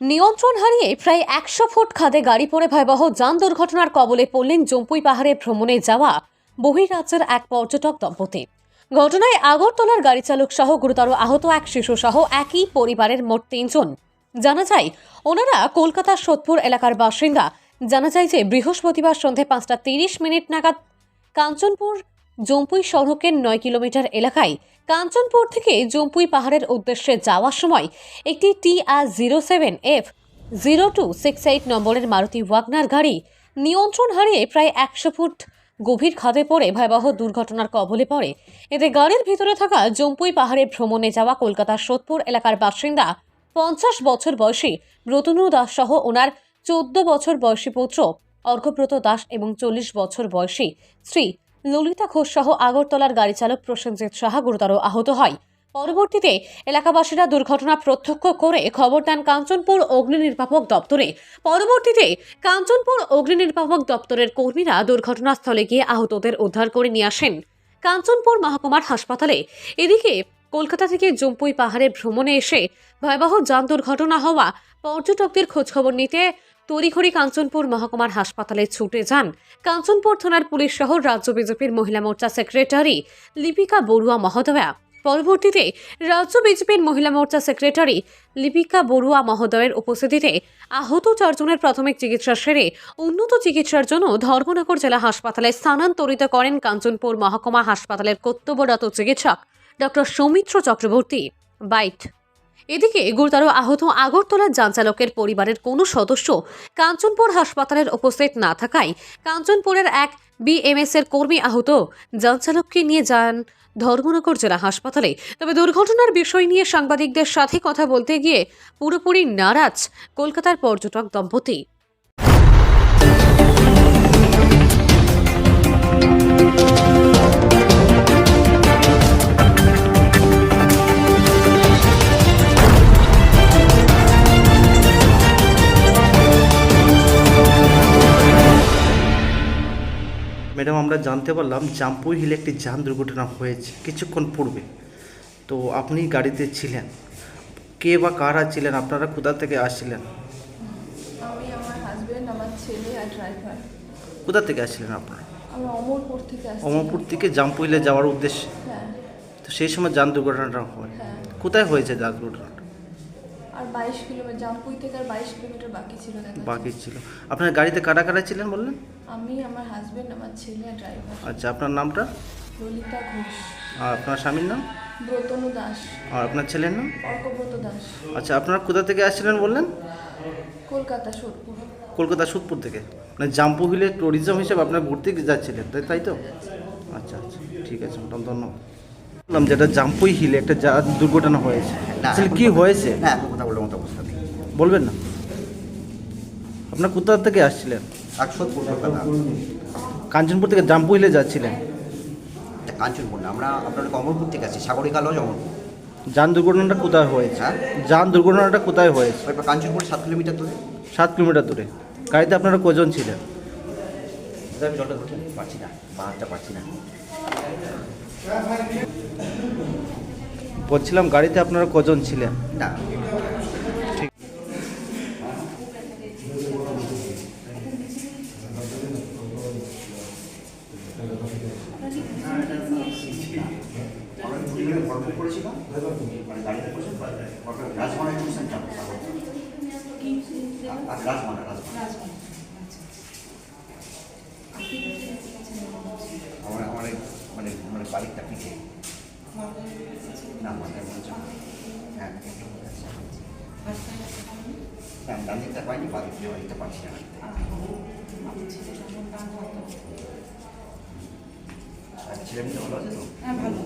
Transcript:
নিয়ন্ত্রণ হারিয়ে প্রায় একশো ফুট খাদে গাড়ি পড়ে ভয়াবহ যান দুর্ঘটনার কবলে পড়লেন জম্পুই পাহাড়ে ভ্রমণে যাওয়া বহিরাজ্যের এক পর্যটক দম্পতি। ঘটনায় আগরতলার গাড়ি চালক সহ গুরুতর আহত এক শিশু সহ একই পরিবারের মোট তিনজন। জানা যায়, ওনারা কলকাতার সোদপুর এলাকার বাসিন্দা। জানা যায় যে বৃহস্পতিবার সন্ধে পাঁচটা তিরিশ মিনিট নাগাদ কাঞ্চনপুর জম্পুই সড়কের নয় কিলোমিটার এলাকায় কাঞ্চনপুর থেকে জম্পুই পাহাড়ের উদ্দেশ্যে যাওয়ার সময় একটি T R zero seven F zero two six eight নম্বরের মারুতি ওয়াগনার গাড়ি নিয়ন্ত্রণ হারিয়ে প্রায় একশো ফুট গভীর খাদে পড়ে ভয়াবহ দুর্ঘটনার কবলে পড়ে। এতে গাড়ির ভিতরে থাকা জম্পুই পাহাড়ে ভ্রমণে যাওয়া কলকাতার সোদপুর এলাকার বাসিন্দা পঞ্চাশ বছর বয়সী ব্রতনু দাস সহ ওনার চোদ্দ বছর বয়সী পুত্র, অর্ঘব্রত দাস এবং চল্লিশ বছর বয়সী স্ত্রী ললিতা ঘোষ সহ আগরতলার গাড়ি চালক প্রসেনজিৎ সাহা গুরুতর আহত হয়। পরবর্তীতে এলাকাবাসীরা দুর্ঘটনা প্রত্যক্ষ করে খবর দেন কাঞ্চনপুর অগ্নি নির্বাপক দপ্তরে। পরবর্তীতে কাঞ্চনপুর অগ্নি নির্বাপক দপ্তরের কর্মীরা দুর্ঘটনাস্থলে গিয়ে আহতদের উদ্ধার করে নিয়ে আসেন। কাঞ্চনপুর মহকুমার হাসপাতালে এদিকে কলকাতা থেকে জম্পুই পাহাড়ে ভ্রমণে এসে ভয়াবহ যান দুর্ঘটনা হওয়া পর্যটকদের খোঁজখবর নিতে তড়িঘড়ি কাঞ্চনপুর মহকুমার হাসপাতালে ছুটে যান। কাঞ্চনপুর থানার পুলিশ সহ রাজ্য বিজেপির মহিলা মোর্চা সেক্রেটারি লিপিকা বড়ুয়া মহোদয়া। পরবর্তীতে রাজ্য বিজেপির মহিলা মোর্চা সেক্রেটারি লিপিকা বড়ুয়া মহোদয়ের উপস্থিতিতে আহত চারজনের প্রাথমিক চিকিৎসা সেরে উন্নত চিকিৎসার জন্য ধর্মনগর জেলা হাসপাতালে স্থানান্তরিত করেন কাঞ্চনপুর মহকুমা হাসপাতালের কর্তব্যরত চিকিৎসক ডক্টর সৌমিত্র চক্রবর্তী। বাইট। এদিকে গুরুতর আহত আগরতলার যানচালকের পরিবারের কোনো সদস্য কাঞ্চনপুর হাসপাতালের উপস্থিত না থাকায় কাঞ্চনপুরের এক বিএমএস এর কর্মী আহত যানচালককে নিয়ে যান ধর্মনগর জেলা হাসপাতালে। তবে দুর্ঘটনার বিষয় নিয়ে সাংবাদিকদের সাথে কথা বলতে গিয়ে পুরোপুরি নারাজ কলকাতার পর্যটক দম্পতি। ম্যাডাম আমরা জানতে পারলাম জাম্পুই হিলে একটি যান দুর্ঘটনা হয়েছে কিছুক্ষণ পূর্বে। তো আপনি গাড়িতে ছিলেন। কে বা কারা ছিলেন? আপনারা কোথা থেকে আসছিলেন? আমি আমার হাজবেন্ড আমার ছেলে আর ড্রাইভার কোথা থেকে আসছিলেন আপনারা? আমরা অমরপুর থেকে আসছি অমরপুর থেকে জাম্পুই হিলে যাওয়ার উদ্দেশ্যে? হ্যাঁ। তো সেই সময় যান দুর্ঘটনাটা হয়। হ্যাঁ। কোথায় হয়েছে যান দুর্ঘটনাটা? আর বাইশ কিলোমিটার জামপুই থেকে আর বাইশ কিলোমিটার বাকি ছিল দেখা বাকি ছিল। আপনার গাড়িতে কারা কারা ছিলেন বললেন? আমি আমার হাজবেন্ড আমার ছেলে আর ড্রাইভার আচ্ছা আপনার নামটা? ললিতা ঘোষ। আর আপনার স্বামীর নাম? ব্রতনু দাস। আর আপনার ছেলের নাম? অর্কব্রত দাস। আচ্ছা আপনারা কোথা থেকে আসছিলেন বললেন? কলকাতা সোদপুর। কলকাতা সুদপুর থেকে। মানে জাম্পু হিলে ট্যুরিজম হিসেবে আপনার ঘুরতে যাচ্ছিলেন তাই তাই তো? আচ্ছা আচ্ছা ঠিক আছে ম্যাডাম ধন্যবাদ। বললাম যেটা জাম্পুই হিলে একটা দুর্ঘটনা হয়েছে। আসলে কি হয়েছে? কথা মতো অবস্থা নেই। বলবেন না। আপনার কোথা থেকে আসছিলেন? কলকাতা কাঞ্চনপুর থেকে জাম্পু হিলে যাচ্ছিলেন? এটা কাঞ্চনপুর না আমরা আপনার অমরপুর থেকে আছি সাগরিকা লজ অমরপুর। যান দুর্ঘটনাটা কোথায় হয়েছে? হ্যাঁ? যান দুর্ঘটনাটা কোথায় হয়েছে? ওই কাঞ্চনপুর সাত কিলোমিটার দূরে। সাত কিলোমিটার দূরে। গাড়িতে আপনারা কজন ছিলেন? আমি জলটা ধরতে পারছি না বাহারটা পারছি না। বলছিলাম গাড়িতে আপনারা কজন ছিলেন? না। রাজমানা রাজমানা মানে মানে বাড়িটা পিঠে। না মানে হ্যাঁ আমি ডান দিকটা পাইনি বাড়ি দিয়ে পারছি না। আর ছেলে মেয়ে ভালো আছে তো? হ্যাঁ ভালো।